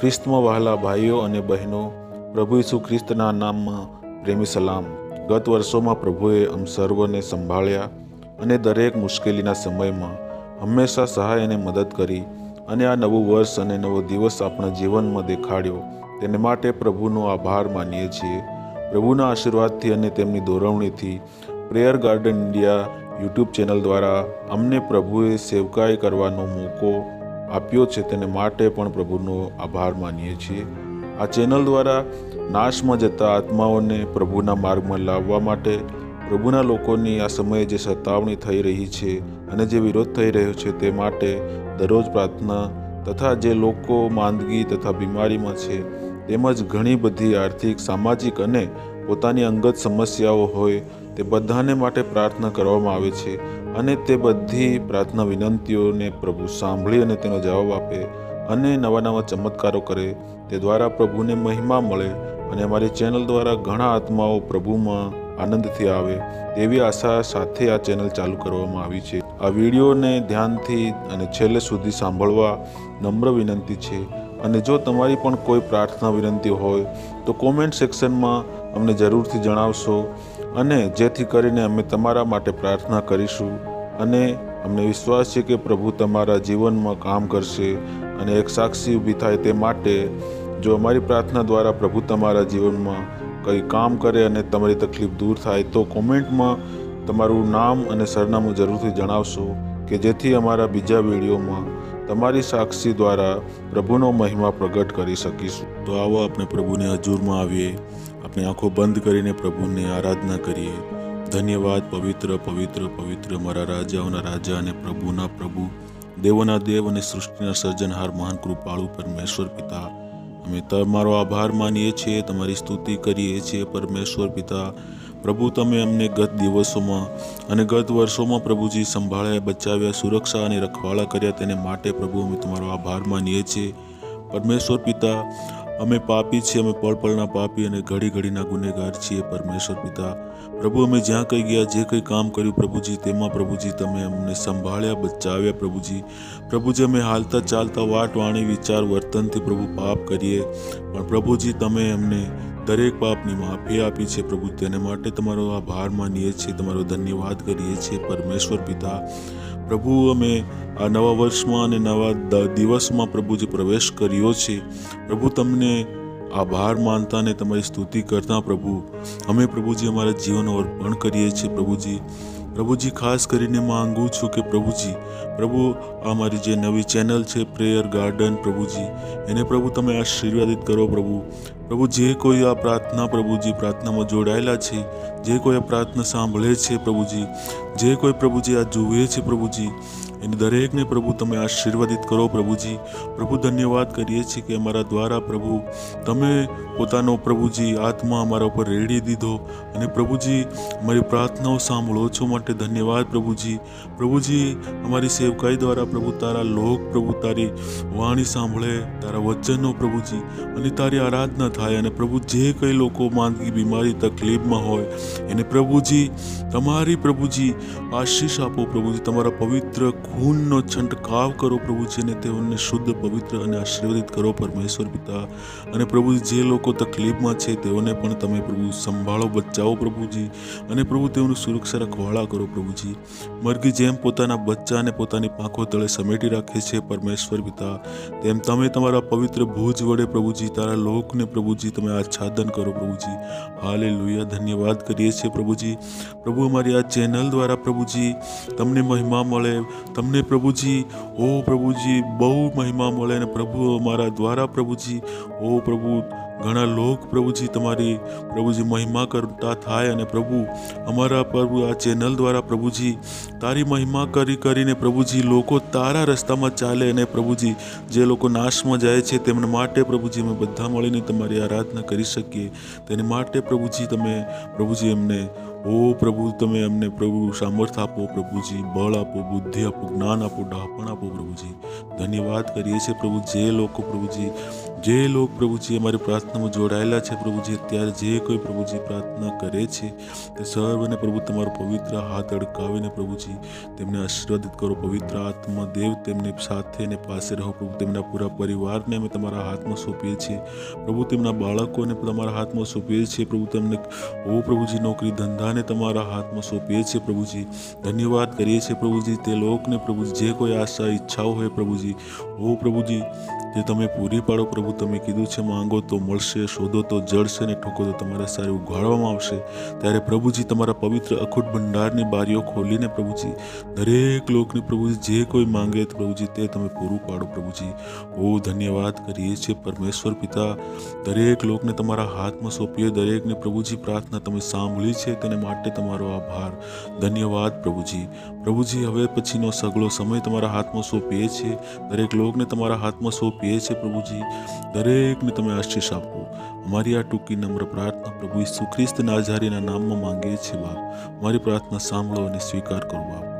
ખ્રિસ્તમાં વહાલા ભાઈઓ અને બહેનો, પ્રભુ ઈસુ ખ્રિસ્તના નામમાં પ્રેમી સલામ. ગત વર્ષોમાં પ્રભુએ અમ સર્વને સંભાળ્યા અને દરેક મુશ્કેલીના સમયમાં હંમેશા સહાય અને મદદ કરી અને આ નવું વર્ષ અને નવો દિવસ આપણા જીવનમાં દેખાડ્યો. તેને માટે પ્રભુનો આભાર માનીએ છીએ. પ્રભુના આશીર્વાદથી અને તેમની દોરવણીથી prayer garden India YouTube channel દ્વારા અમને પ્રભુએ સેવકાઈ કરવાનો મોકો આપ્યો છે તેને માટે પણ પ્રભુનો આભાર માનીએ છીએ. આ ચેનલ દ્વારા નાશમાં જતા આત્માઓને પ્રભુના માર્ગમાં લાવવા માટે પ્રભુના લોકોની આ સમયે જે સતાવણી થઈ રહી છે અને જે વિરોધ થઈ રહ્યો છે તે માટે દરરોજ પ્રાર્થના તથા જે લોકો માંદગી તથા બીમારીમાં છે તેમજ ઘણી બધી આર્થિક, સામાજિક અને પોતાની અંગત સમસ્યાઓ હોય તે બધાને માટે પ્રાર્થના કરવામાં આવે છે. અને તે બધી પ્રાર્થના વિનંતીઓને પ્રભુ સાંભળી અને તેનો જવાબ આપે અને નવા નવા ચમત્કારો કરે, તે દ્વારા પ્રભુને મહિમા મળે અને અમારી ચેનલ દ્વારા ઘણા આત્માઓ પ્રભુમાં આનંદથી આવે, તેવી આશા સાથે આ ચેનલ ચાલુ કરવામાં આવી છે. આ વિડીયોને ધ્યાનથી અને છેલ્લે સુધી સાંભળવા નમ્ર વિનંતી છે. અને જો તમારી પણ કોઈ પ્રાર્થના વિનંતી હોય, તો કોમેન્ટ સેક્શનમાં અમને જરૂરથી જણાવશો. અને જેથી કરીને અમે તમારા માટે પ્રાર્થના કરીશું અને અમને વિશ્વાસ છે કે પ્રભુ તમારા જીવનમાં કામ કરશે અને એક સાક્ષી ઊભી થાય તે માટે જો અમારી પ્રાર્થના દ્વારા પ્રભુ તમારા જીવનમાં કંઈ કામ કરે અને તમારી તકલીફ દૂર થાય તો કોમેન્ટમાં તમારું નામ અને સરનામું જરૂરથી જણાવશો કે જેથી અમારા બીજા વિડીયોમાં તમારી સાક્ષી દ્વારા પ્રભુનો મહિમા પ્રગટ કરી શકીશું. તો આવો આપણે પ્રભુને હજુરમાં આવીએ. આપણે આંખો બંધ કરીને પ્રભુને આરાધના કરીએ. ધન્યવાદ, પવિત્ર પવિત્ર પવિત્ર મારા રાજાઓના રાજા અને પ્રભુના પ્રભુ. દેવોના દેવ અને સૃષ્ટિના સર્જનહાર મહાન કૃપાળુ પરમેશ્વર પિતા. અમે તમારો આભાર માનીએ છીએ, તમારી સ્તુતિ કરીએ છીએ પરમેશ્વર પિતા. પ્રભુ, તમે અમને ગત દિવસોમાં અને ગત વર્ષોમાં પ્રભુજી સંભાળ્યા, બચાવ્યા, સુરક્ષા અને રખવાળા કર્યા, તેને માટે પ્રભુ અમે તમારો આભાર માનીએ છીએ. પરમેશ્વર પિતા અમે પાપી છીએ, અમે પળ પળના પાપી અને ઘડી ઘડીના ગુનેગાર છીએ. પરમેશ્વર પિતા, પ્રભુ, અમે જ્યાં કંઈ ગયા, જે કંઈ કામ કર્યું પ્રભુજી, તેમાં પ્રભુજી, તમે અમને સંભાળ્યા, બચાવ્યા પ્રભુજી. પ્રભુજી, અમે હાલતા ચાલતા વાટ, વાણી, વિચાર, વર્તનથી પ્રભુ પાપ કરીએ. પણ પ્રભુજી, તમે અમને દરેક પાપની માફી આપી છે પ્રભુ. તેને માટે તમારો આભાર માનીએ છીએ. તમારો ધન્યવાદ કરીએ છીએ પરમેશ્વર પિતા. પ્રભુ, અમે આ નવા વર્ષમાં અને નવા દિવસમાં પ્રભુજી પ્રવેશ કર્યો છે, પ્રભુ તમને આભાર માનતા અને તમારી સ્તુતિ કરતા પ્રભુ. અમે પ્રભુજી અમારા જીવન અર્પણ કરીએ છીએ પ્રભુજી. પ્રભુજી, ખાસ કરીને માંગુ છું કે પ્રભુજી, પ્રભુ આ મારી જે નવી ચેનલ છે, પ્રેયર ગાર્ડન પ્રભુજી, એને પ્રભુ તમે આશીર્વાદિત કરો પ્રભુ. પ્રભુ જે કોઈ આ પ્રાર્થના પ્રભુજી પ્રાર્થનામાં જોડાયેલા છે જે કોઈ આ પ્રાર્થના સાંભળે છે પ્રભુજી, જે કોઈ પ્રભુજી આ જુએ છે પ્રભુજી, એને દરેકને પ્રભુ તમે આશીર્વાદિત કરો પ્રભુજી. પ્રભુ, ધન્યવાદ કરીએ છીએ કે અમારા દ્વારા પ્રભુ તમે પોતાનો પ્રભુજી આત્મા અમારા ઉપર રેડી દીધો અને પ્રભુજી અમારી પ્રાર્થનાઓ સાંભળો છો માટે ધન્યવાદ પ્રભુજી. પ્રભુજી, અમારી સેવકાઈ દ્વારા પ્રભુ તારા લોક પ્રભુ તારી વાણી સાંભળે, તારા વચનો પ્રભુજી, અને તારી આરાધના થાય અને પ્રભુ જે કંઈ લોકો માંદગી, બીમારી, તકલીફમાં હોય એને પ્રભુજી, તમારી પ્રભુજી, આશીષ આપો પ્રભુજી. તમારા પવિત્ર ખૂનનો છંટકાવ કરો પ્રભુજી અને તેઓને શુદ્ધ, પવિત્ર અને આશીર્વાદિત કરો પરમેશ્વર પિતા. અને પ્રભુજી, જે લોકો તકલીફમાં છે તેઓને પણ તમે પ્રભુ સંભાળો, બચાવો પ્રભુજી. અને પ્રભુ તેઓનું સુરક્ષા રખવાળા કરો પ્રભુજી. મરઘી જેમ પોતાના બચ્ચાને પોતાની પાંખો તળે સમેટી રાખે છે પરમેશ્વર પિતા. તેમ તમે તમારા પવિત્ર ભુજ વડે પ્રભુજી, તારા લોકને પ્રભુજી, તમે આચ્છાદન કરો પ્રભુજી. હાલે લુયા ધન્યવાદ કરીએ. છીએ પ્રભુજી. પ્રભુ અમારી આ ચેનલ દ્વારા પ્રભુજી, તમને મહિમા મળે. તમને પ્રભુજી, ઓ પ્રભુજી, બહુ મહિમા મળે અને પ્રભુ અમારા દ્વારા પ્રભુજી, ઓ પ્રભુ, ઘણા લોક પ્રભુજી, તમારી પ્રભુજી મહિમા કરતા થાય અને પ્રભુ અમારા પ્રભુ આ ચેનલ દ્વારા પ્રભુજી, તારી મહિમા કરી કરીને પ્રભુજી લોકો તારા રસ્તામાં ચાલે અને પ્રભુજી જે લોકો નાશમાં જાય છે તેમના માટે પ્રભુજી અમે બધા મળીને તમારી આરાધના કરી શકીએ. તેને માટે પ્રભુજી તમે પ્રભુજી એમને ઓ પ્રભુ, તમે અમને પ્રભુ સામર્થ આપો, પ્રભુજી, બળ આપો, બુદ્ધિ આપો, જ્ઞાન આપો ડાપણ આપો, પ્રભુજી. ધન્યવાદ કરીએ છીએ પ્રભુ, જે લોકો પ્રભુજી, જે લોક પ્રભુજી અમારી પ્રાર્થનામાં જોડાયેલા છે પ્રભુજી, અત્યારે જે કોઈ પ્રભુજી પ્રાર્થના કરે છે, તે સર્વને પ્રભુ તમારો પવિત્ર હાથ અડકાવીને પ્રભુજી, તેમને આશીર્વાદિત કરો. પવિત્ર આત્મા દેવ તેમની સાથે ને પાસે રહો પ્રભુ. તેમના પૂરા પરિવારને અમે તમારા હાથમાં સોંપીએ છીએ. પ્રભુ, તેમના બાળકોને તમારા હાથમાં સોંપીએ છીએ. પ્રભુ, તેમને, ઓ પ્રભુજી, નોકરી ધંધાને તમારા હાથમાં સોંપીએ છીએ પ્રભુજી. ધન્યવાદ કરીએ છીએ પ્રભુજી. તે લોકને પ્રભુજી, જે કોઈ આશા, ઈચ્છાઓ હોય પ્રભુજી. ઓ પ્રભુજી, જે તમે પૂરી પાડો પ્રભુ, તમે કીધું છે માંગો તો મળશે, શોધો તો જળશે ને ઠોકો તો તમારા સારે ઉઘાડવામાં આવશે. ત્યારે પ્રભુજી, તમારા પવિત્ર અખૂટ ભંડારની બારીઓ ખોલીને પ્રભુજી, દરેક લોકને પ્રભુજી, જે કોઈ માંગે પ્રભુજી, તે તમે પૂરું પાડો પ્રભુજી. ઓ ધન્યવાદ કરીએ છીએ પરમેશ્વર પિતા. દરેક લોકને તમારા હાથમાં સોંપીએ, દરેકને પ્રભુજી પ્રાર્થના તમે સાંભળી છે તેને માટે તમારો આભાર. ધન્યવાદ પ્રભુજી. પ્રભુજી, હવે પછીનો સગળો સમય તમારા હાથમાં સોંપીએ છીએ. દરેક લોકને તમારા હાથમાં સોંપીએ છીએ પ્રભુજી. દરેકને તમે આશીષ આપો. અમારી આ ટૂંકી નમ્ર પ્રાર્થના પ્રભુ ઈસુ ખ્રિસ્ત નાઝારીના નામમાં માંગીએ છીએ બાપ. મારી પ્રાર્થના સાંભળો અને સ્વીકાર કરો બાપ.